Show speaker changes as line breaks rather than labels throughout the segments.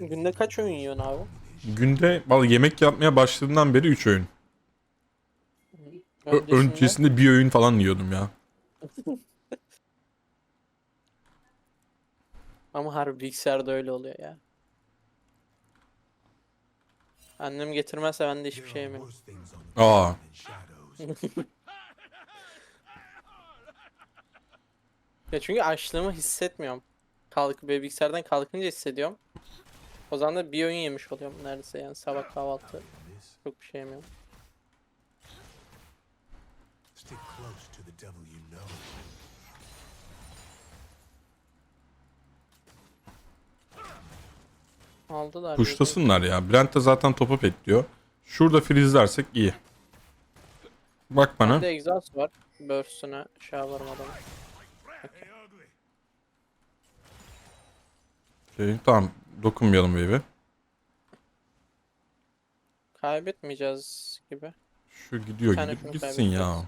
Günde kaç öğün yiyorsun abi?
Günde vallahi yemek yapmaya başladığından beri 3 öğün. Ö-
Öncesinde-
bir öğün falan yiyordum ya.
Ama harbi bilgisayarda öyle oluyor ya. Annem getirmezse ben de hiçbir şey yemiyorum.
Aa.
Ya çünkü açlığımı hissetmiyorum. Kalk böyle bilgisayardan kalkınca hissediyorum. O zaman da bir öğün yemiş oluyorum neredeyse yani sabah kahvaltı. Çok bir şey yemiyorum.
Stick close to the devil you know.
Aldılar.
Puşlasınlar ya. Brent de zaten topu bekliyor. Şurada freezlersek iyi. Bak bana.
Bir de exhaust var. Burst'üne şey yaparım adamı.
Okey, tamam. Dokunmayalım wave'e.
Kaybetmeyeceğiz gibi.
Şu gidiyor
tane şunu
Gitsin
kaybedeceğiz.
ya.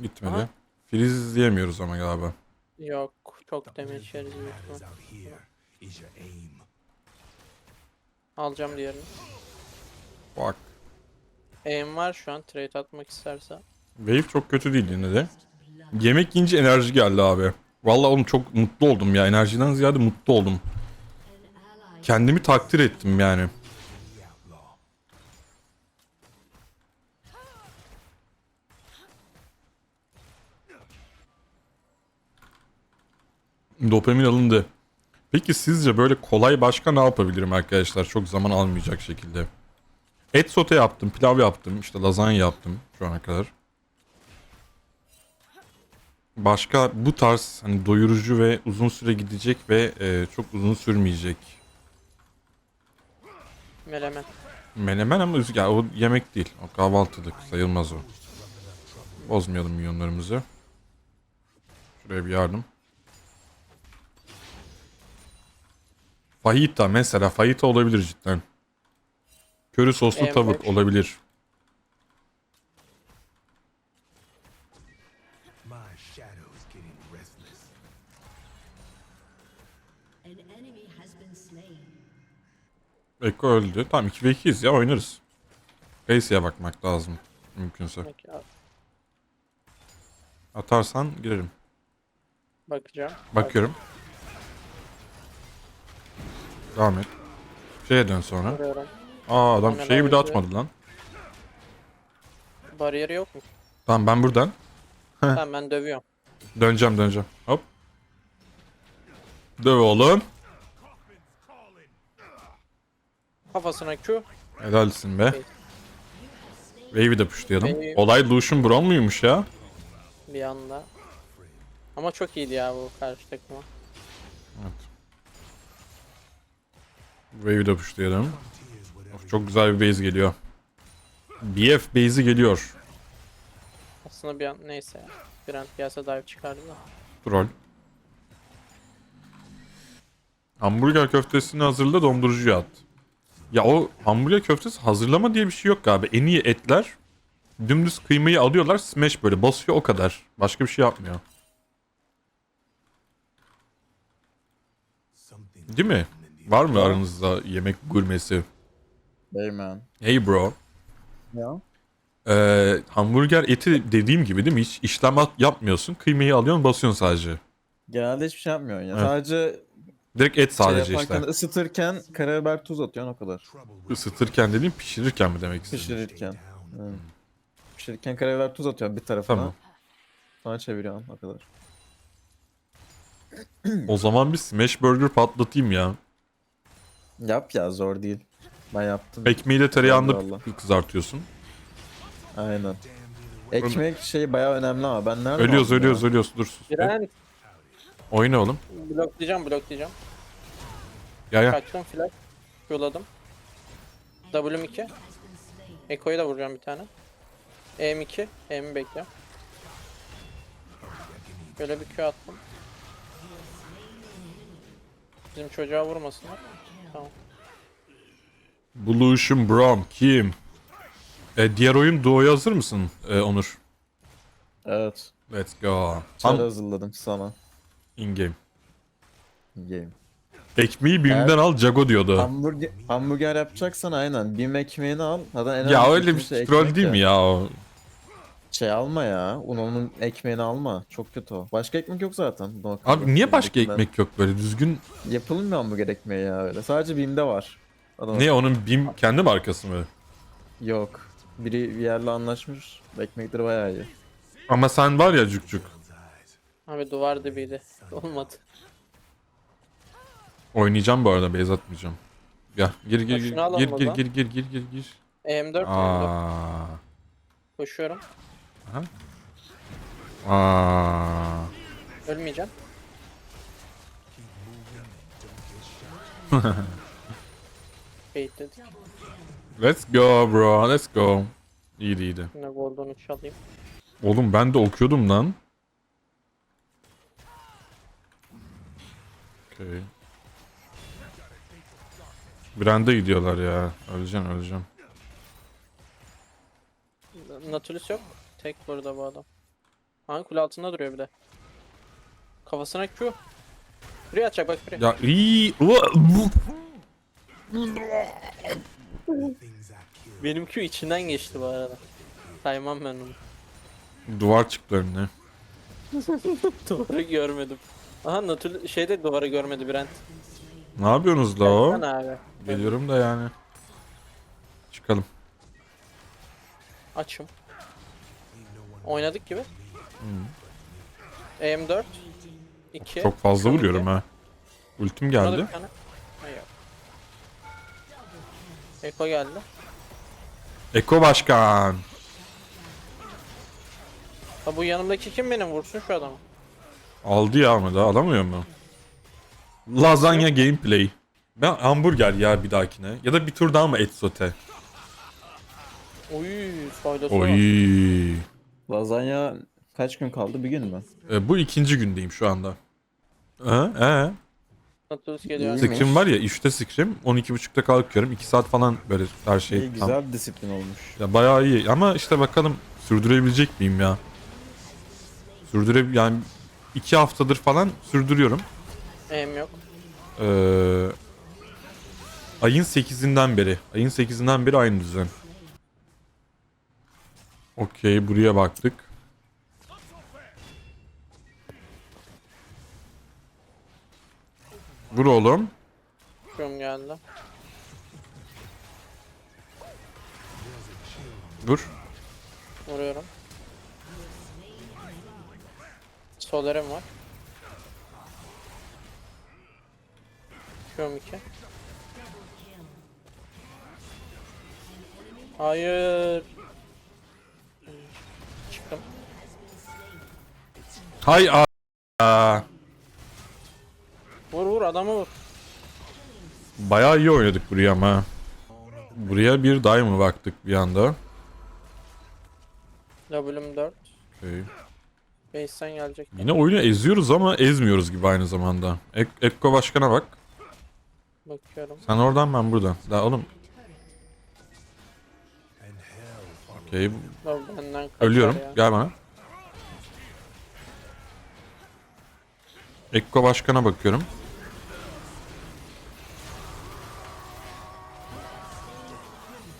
Gitmedi.
Aha.
Freeze izleyemiyoruz ama galiba.
Yok çok damage yeriz büyük
Is
ihtimal.
out here is your aim.
Alacağım diğerini.
Bak.
Aim var şu an trade atmak isterse.
Wave çok kötü değil yine de. Yemek yiyince enerji geldi abi. Vallahi oğlum çok mutlu oldum ya. Enerjiden ziyade mutlu oldum. Kendimi takdir ettim yani. Dopamin alındı. Peki sizce böyle kolay başka ne yapabilirim arkadaşlar? Çok zaman almayacak şekilde. Et sote yaptım, pilav yaptım, işte lazanya yaptım şu ana kadar. Başka bu tarz hani doyurucu ve uzun süre gidecek ve e, çok uzun sürmeyecek.
Melemen.
Menemen ama üzü- ya o yemek değil. O kahvaltılık sayılmaz o. Bozmayalım milyonlarımızı. Şuraya bir yardım. Fajita mesela. Fajita olabilir cidden. Köri soslu
Evet.
tavuk olabilir. Eko öldü. Tamam 2 ve 2'yiz ya oynarız. Casey'e bakmak lazım. Mümkünse.
Peki,
Atarsan girerim.
bakacağım.
Bakıyorum. Devam et. Şeye dön sonra.
Bakıyorum.
Aa adam
Hemen
şeyi bile
ayrıca-
atmadı lan.
Bariyeri yok mu?
Tamam ben buradan
tamam ben dövüyorum.
döneceğim döneceğim. Hop. Döv oğlum.
Kafasına Q.
Helalsin be. Wave'i de pushlayalım.
Wave-
Olay Lucian Braum muymuş ya?
bir anda. Ama çok iyiydi ya bu karşı takıma.
Evet. Wave'i de pushlayalım. Of, çok güzel bir base geliyor. BF base'i geliyor.
Aslında bir an neyse ya. Brand gelse dive çıkardı da.
Troll. Hamburger köftesini hazırla dondurucuya at. Ya o hamburger köftesi hazırlama diye bir şey yok galiba. En iyi etler dümdüz kıymayı alıyorlar smash böyle basıyor o kadar. Başka bir şey yapmıyor. Değil mi? Var mı aranızda yemek gurmesi?
Hey man.
Hey bro.
Ya.
Ee, hamburger eti dediğim gibi değil mi? Hiç işlem yapmıyorsun. Kıymayı alıyorsun basıyorsun sadece.
Genelde hiçbir şey yapmıyorsun ya.
Evet.
Sadece
Direkt et sadece
şey yaparken
işte.
ısıtırken karabiber tuz atıyorsun o kadar.
Isıtırken dediğim pişirirken mi demek istedim?
Pişirirken. Evet. Pişirirken karabiber tuz atıyorsun bir tarafına.
Tamam.
Sonra çeviriyorsun o kadar.
O zaman bir smash burger patlatayım ya.
Yap ya zor değil. Ben yaptım.
Ekmeği de tereyağında kızartıyorsun.
Aynen. Ekmek şey bayağı önemli ama ben nereden
Ölüyoruz
aldım ya?
ölüyoruz ölüyoruz. Dur sus. be. Oyna oğlum.
bloklayacağım bloklayacağım.
Ya ya.
Kaçtım flash. Yolladım. W'm 2. Eko'yu da vuracağım bir tane. M2. M'i bekliyorum. Böyle bir Q attım. Bizim çocuğa vurmasınlar. Tamam.
Blution Brom kim? E, diğer oyun Doğu'ya hazır mısın e, Onur?
Evet.
Let's go.
Çar
Tam
hazırladım sana.
İn game.
Game.
Ekmeği BİM'den al Jago diyordu.
Hamburger, hamburger yapacaksan aynen. Bim ekmeğini al. Zaten en
Ya öyle bir
kimse
troll
ekmek
değil mi ya o?
Şey alma ya. Unonun ekmeğini alma. Çok kötü o. Başka ekmek yok zaten. Doğu
Abi niye başka
Bim'dekinden.
ekmek yok böyle düzgün?
Yapılmıyor hamburger ekmeği ya öyle. Sadece Bim'de var. Adam
Ne onun BİM kendi markası mı?
Yok. Biri bir yerle anlaşmış. Ekmekleri bayağı iyi.
Ama sen var ya cükcük.
Abi duvar dibiydi. Olmadı.
Oynayacağım bu arada base atmayacağım. Gel gir gir
Ya
gir
şunu alalım
gir
o
gir
zaman.
gir gir gir gir gir.
EM4 EM4.
Aa.
Koşuyorum.
Aa.
Ölmeyeceğim. Baitledik.
Let's go bro, let's go. İyiydi iyiydi.
Yine Gold'unu çalayım.
Oğlum ben de okuyordum lan. Okay. Brand'a gidiyorlar ya. Öleceğim öleceğim.
Nautilus yok. Tek burada bu adam. Hangi kule altında duruyor bir de. Kafasına Q. Buraya atacak bak buraya.
Ya iyi.
Benim Q içinden geçti bu arada. Saymam ben onu.
Duvar çıktı önüne.
Duvarı görmedim. Aha Nautilus şeyde duvarı görmedi Brent.
Ne yapıyorsunuz la o?
Sen abi.
Geliyorum da yani. Çıkalım.
Açım. Oynadık gibi. EM4 2
Çok fazla vuruyorum ha. Ultim geldi.
Eko geldi.
Eko Başkan.
Ha bu yanımdaki kim benim vursun şu adamı.
Aldı ya ama daha alamıyor mu? Lazanya gameplay. Ben hamburger ya bir dahakine. Ya da bir tur daha mı et sote?
Oy faydası var.
Oy.
Lazanya kaç gün kaldı? Bir gün mü?
E, bu ikinci gündeyim şu anda. Ee, ee.
Nautilus geliyor.
İyi.
Scrim var ya 3'te scrim 12.30'da kalkıyorum 2 saat falan böyle her şey
İyi,
tam.
güzel bir disiplin olmuş.
Ya bayağı iyi ama işte bakalım sürdürebilecek miyim ya? Sürdüre yani 2 haftadır falan sürdürüyorum.
EM yok.
Ee, ayın 8'inden beri. Ayın 8'inden beri aynı düzen. Okey buraya baktık. Vur oğlum.
Şum geldi.
Vur.
Vuruyorum. Solarım var. Şum 2. Hayır. Çıktım.
Hay a-
Vur vur adamı vur.
Bayağı iyi oynadık buraya ama. Buraya bir dive baktık bir anda.
W'm 4.
Okey.
Base'den gelecek.
Yine oyunu eziyoruz ama ezmiyoruz gibi aynı zamanda. Ek Ekko Başkan'a bak.
Bakıyorum.
Sen oradan ben buradan. Daha oğlum. Okey.
Dur, benden kaçar
Ölüyorum.
ya.
Gel bana. Ekko Başkan'a bakıyorum.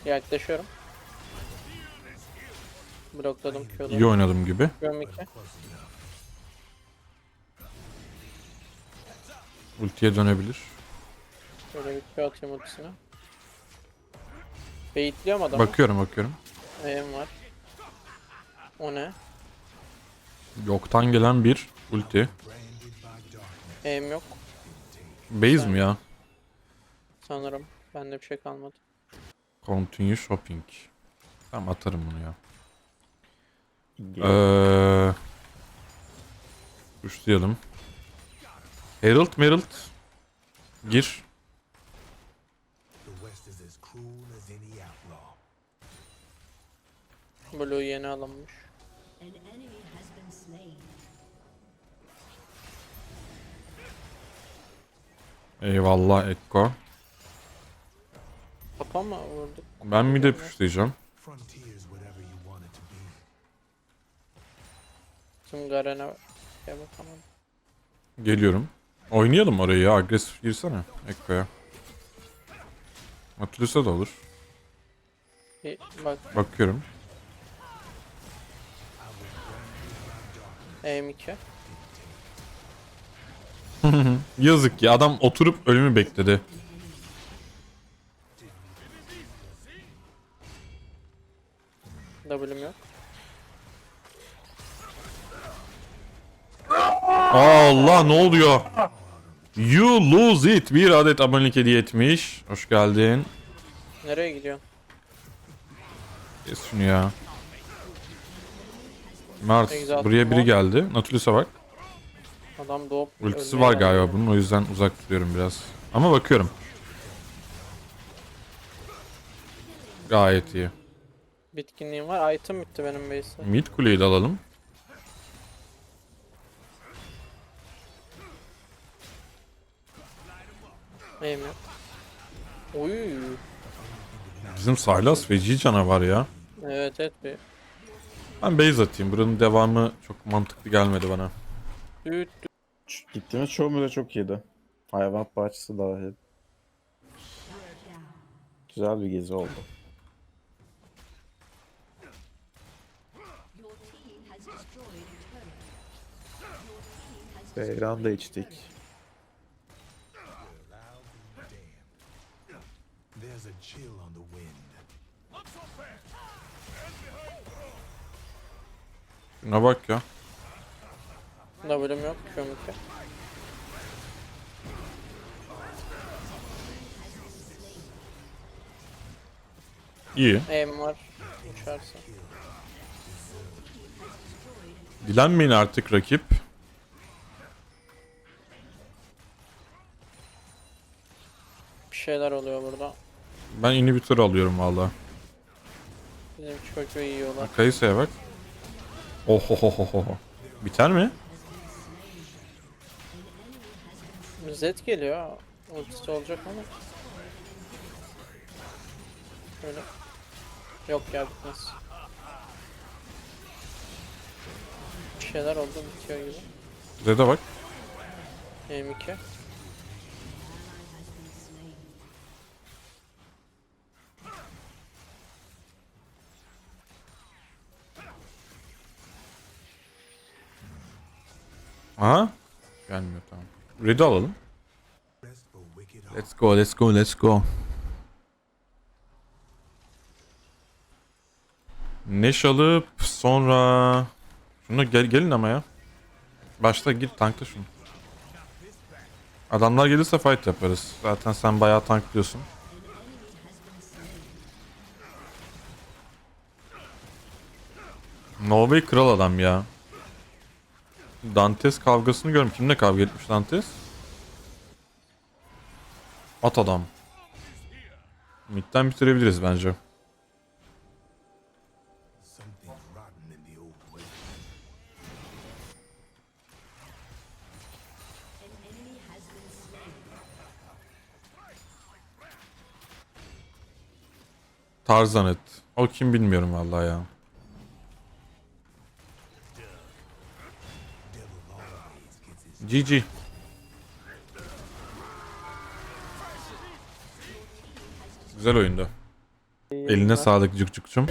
Yaklaşıyorum. Blokladım
İyi
Q'ları.
oynadım gibi.
Q'm 2.
Ultiye dönebilir.
Şöyle bir Q atayım ultisine. Baitliyorum adamı.
Bakıyorum bakıyorum.
EM var. O ne?
Yoktan gelen bir ulti.
EM yok
Base mi ya?
sanırım. Bende bir şey kalmadı.
Continue shopping. Tamam atarım bunu ya.
Gel.
Eee... Tuşlayalım. Herald Merald. Gir.
Blue yeni alınmış.
Eyvallah Ekko.
Papa mı vurduk?
Ben mi de puşlayacağım.
Tüm Garen'e şey bakamadım.
Geliyorum. Oynayalım orayı ya. Agresif girsene. Ekko'ya. Atlus'a da olur.
Bir bak
Bakıyorum.
M2.
Yazık ya adam oturup ölümü bekledi. Ne oluyor? You lose it. Bir adet abonelik hediye etmiş. Hoş geldin.
Nereye gidiyorsun?
Kes şunu ya.
Ne güzel
buraya biri geldi. Nautilus'a bak.
Adam doğup
Ultisi
ölmeye
var galiba bunun o yüzden uzak tutuyorum biraz. Ama bakıyorum. Gayet iyi.
Bitkinliğim var. Item bitti benim base'e.
Mid kuleyi de alalım.
Aim yok. Oy.
Bizim Sylas feci canavar ya.
Evet evet bir.
Ben base atayım. Buranın devamı çok mantıklı gelmedi bana.
Düt
Ç- Gittiğimiz çoğu müze çok iyiydi. Hayvanat bahçesi dahil. Güzel bir gezi oldu. Beyran da içtik.
Chill on the wind.
Şuna bak ya.
Yok. Q'm yok.
İyi.
Aim var. Uçarsa.
Dilenmeyin artık rakip.
Bir şeyler oluyor burada.
Ben inhibitor alıyorum valla.
Bizim çocuğu yiyorlar.
Kayısa'ya bak. Ohohohoho. Biter mi?
Zed geliyor. Ultisi olacak ama. Şöyle. Yok ya bitmez. Bir şeyler oldu bitiyor gibi.
Zed'e bak.
M2.
Aha. Gelmiyor tamam. Red'i alalım. Let's go, let's go, let's go. Neş alıp sonra... Şunu gel gelin ama ya. Başta git tankla şunu. Adamlar gelirse fight yaparız. Zaten sen bayağı tanklıyorsun. Norway kral adam ya. Dantes kavgasını görüm. Kimle kavga etmiş Dantes? At adam. Mid'den bitirebiliriz bence. Tarzan et. O kim bilmiyorum vallahi ya. GG. Güzel oyundu. Eline sağlık cuk cukcum.